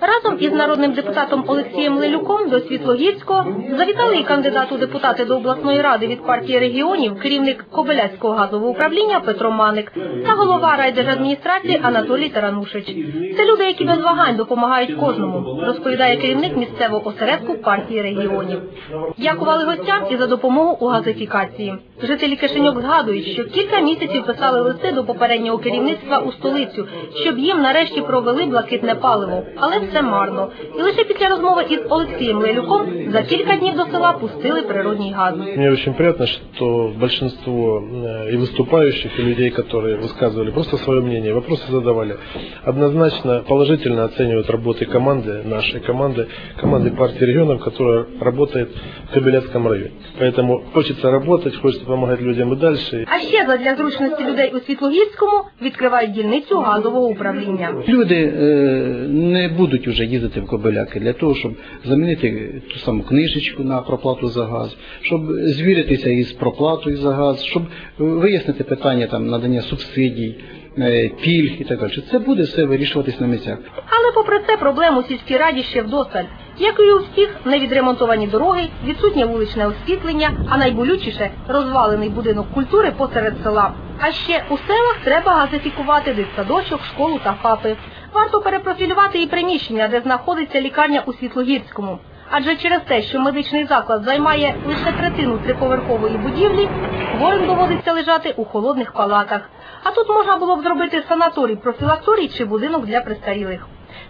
Разом із народним депутатом Олексієм Лелюком до Світлогірського завітали і кандидат у депутати до обласної ради від партії регіонів, керівник Кобиляцького газового управління Петро Маник та голова райдержадміністрації Анатолій Таранушич. Це люди, які без вагань допомагають кожному, розповідає керівник місцевого осередку партії регіонів. Дякували гостям і за допомогу у газифікації. Жителі Кишеньок згадують, що кілька місяців писали листи до попереднього керівництва у столицю, щоб їм нарешті провели блакитне паливо, але все марно. І лише після розмови із Олексієм Лелюком за кілька днів до села пустили природній газ. Мне очень приятно, что большинство э, и выступающих, и людей, которые высказывали просто свое мнение, вопросы задавали, однозначно положительно оценивают работы команды, нашей команды, команды партии регионов, которая работает в Кобеляцком районе. Поэтому хочется работать, хочется помогать людям и дальше. А ще задля зручності людей у Світлогірському відкривають дільницю газового управління. Люди е, не будуть вже їздити в Кобиляки для того, щоб замінити ту саму книжечку на проплату за газ, щоб звіритися із проплатою за газ, щоб вияснити питання там надання субсидій, е, пільг і так далі. Це буде все вирішуватись на місцях. Але попри це проблем у сільській раді ще вдосталь. Як і у всіх, невідремонтовані дороги, відсутнє вуличне освітлення, а найболючіше розвалений будинок культури посеред села. А ще у селах треба газифікувати дитсадочок, школу та ФАПи. Варто перепрофілювати і приміщення, де знаходиться лікарня у Світлогірському. Адже через те, що медичний заклад займає лише третину триповерхової будівлі, хворим доводиться лежати у холодних палатах. А тут можна було б зробити санаторій, профілакторій чи будинок для престарілих.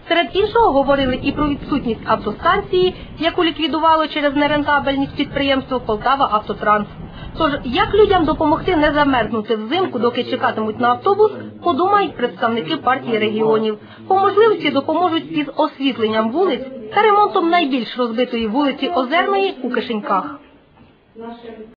Серед іншого говорили і про відсутність автостанції, яку ліквідувало через нерентабельність підприємство Полтава Автотранс. Тож, як людям допомогти не замерзнути взимку, доки чекатимуть на автобус, подумають представники партії регіонів. По можливості допоможуть із освітленням вулиць та ремонтом найбільш розбитої вулиці Озерної у Кишеньках.